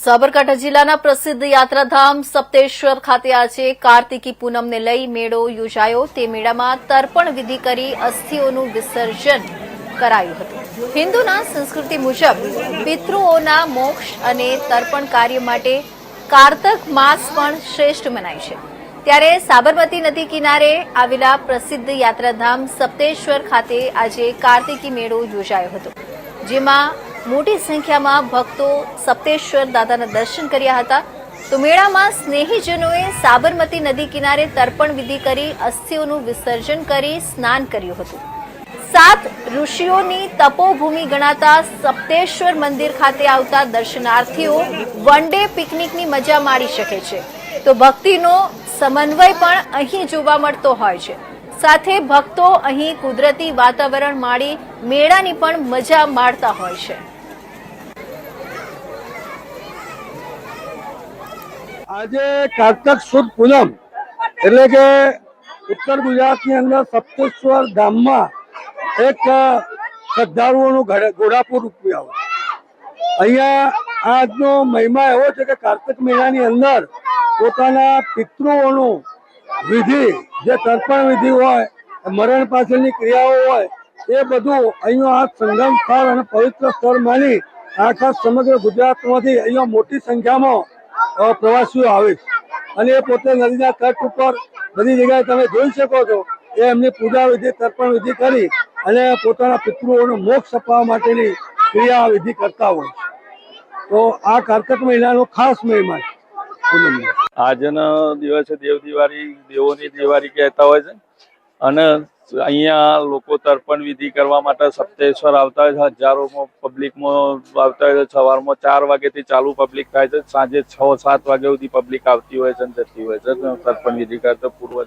સાબરકાંઠા જિલ્લાના પ્રસિદ્ધ યાત્રાધામ સપ્તેશ્વર ખાતે આજે કાર્તિકી પૂનમને લઈ મેળો યોજાયો. તે મેળામાં તર્પણ વિધિ કરી અસ્થિઓનું વિસર્જન કરાયું હતું. હિન્દુના સંસ્કૃતિ મુજબ પિતૃઓના મોક્ષ અને તર્પણ કાર્ય માટે કારતક માસ પણ શ્રેષ્ઠ મનાય છે. ત્યારે સાબરમતી નદી કિનારે આવેલા પ્રસિદ્ધ યાત્રાધામ સપ્તેશ્વર ખાતે આજે કાર્તિકી મેળો યોજાયો હતો. જેમાં મોટી સંખ્યામાં ભક્તો સપ્તેશ્વર દાદાના દર્શન કર્યા હતા. તો મેળામાં સ્નેહીજનોએ સાબરમતી નદી કિનારે તર્પણ વિધિ કરી અસ્થિઓનું વિસર્જન કરી સ્નાન કર્યું હતું. સાત ઋષિઓની તપોભૂમિ ગણાતા સપ્તેશ્વર મંદિર ખાતે આવતા દર્શનાર્થીઓ વન ડે પિકનિકની મજા માણી શકે છે. તો ભક્તિનો સમન્વય પણ અહીં જોવા મળતો હોય છે. સાથે ભક્તો અહીં કુદરતી વાતાવરણ માણી મેળાની પણ મજા માણતા હોય છે. આજે કારતક સુદ પૂનમ, એટલે કે ઉત્તર ગુજરાતની અંદર સપ્તેશ્વર ધામમાં એક શ્રદ્ધાળુઓનું ઘડે- ઘોડાપુર રૂપિયા અહીંયા આજનો મહિમા એવો છે કે કાર્તિક મહિનાની અંદર પોતાના પિતૃઓનું વિધિ, જે તર્પણ વિધિ હોય, મરણ પાછળની ક્રિયાઓ હોય, એ બધું અહીંયા આ સંગમ સ્થળ અને પવિત્ર સ્થળ માની આખા સમગ્ર ગુજરાતમાંથી અહીંયા મોટી સંખ્યામાં પ્રવાસીઓ આવે અને એ પોતે નદીના તટ ઉપર બધી જગ્યાએ તમે જોઈ શકો છો એ એમની પૂજા વિધિ, તર્પણ વિધિ કરી અને પોતાના પિતૃઓનો મોક્ષ અપાવવા માટેની ક્રિયા વિધિ કરતા હોય તો આ કાર્તક મહિનાનો ખાસ મહિમા છે. આજના દિવસે દેવ દિવાળી દેવોની દિવાળી કહેતા હોય છે. અને અહીંયા લોકો તર્પણ વિધિ કરવા માટે સપ્તેશ્વર આવતા હોય છે, હજારોમાં પબ્લિકમાં આવતા હોય છે, સવારમાં ચાર વાગ્યાથી ચાલુ પબ્લિક થાય છે, સાંજે છ સાત વાગ્યા સુધી પબ્લિક આવતી હોય છે જતી હોય છે, તર્પણ વિધિ કરતા પૂર્વ